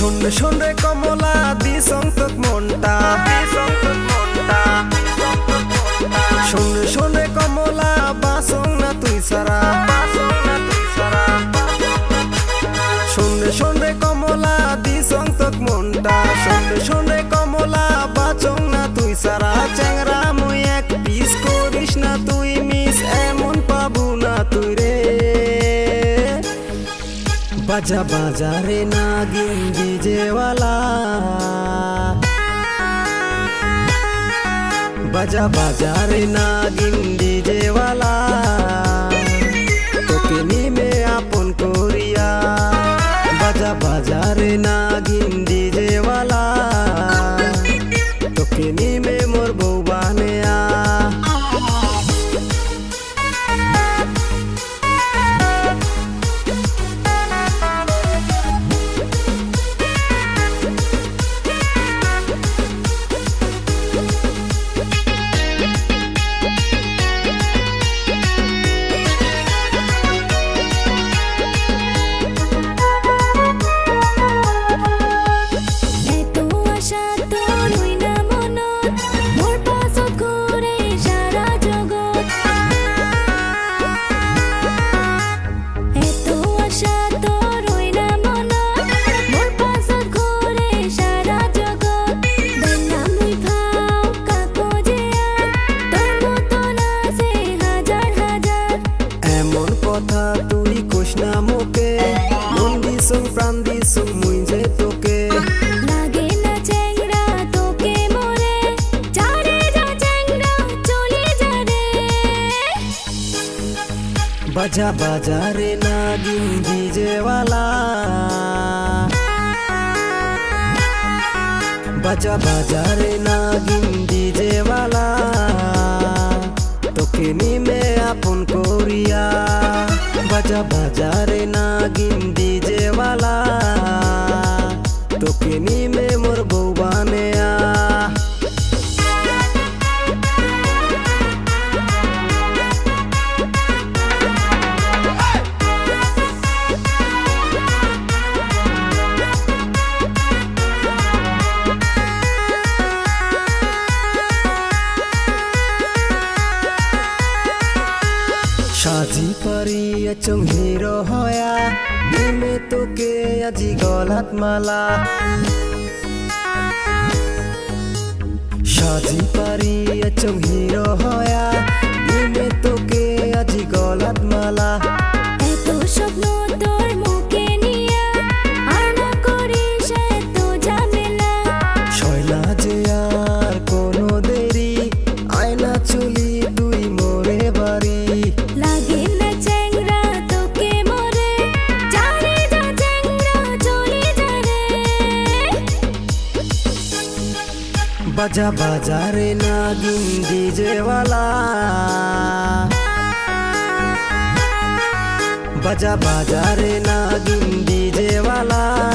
শুনলে শুনলে কমলা the this মনটা माझ्या बाजारे नागिन डीजेवाला बजा बाजारे नागिन डीजेवाला बजा बजा रे नागिन डीजे वाला बजा बजा रे नागिन डीजे वाला तो किनी में अपन कोरिया बजा बजा रे नागिन 给你们。চং হিরো হয়া নিমে তোকে আজি গলাত মালা সাজি পারি চং হিরো হয়া बजा बजा रे नागिन डीजे वाला। बजा बजा रे नागिन डीजे वाला।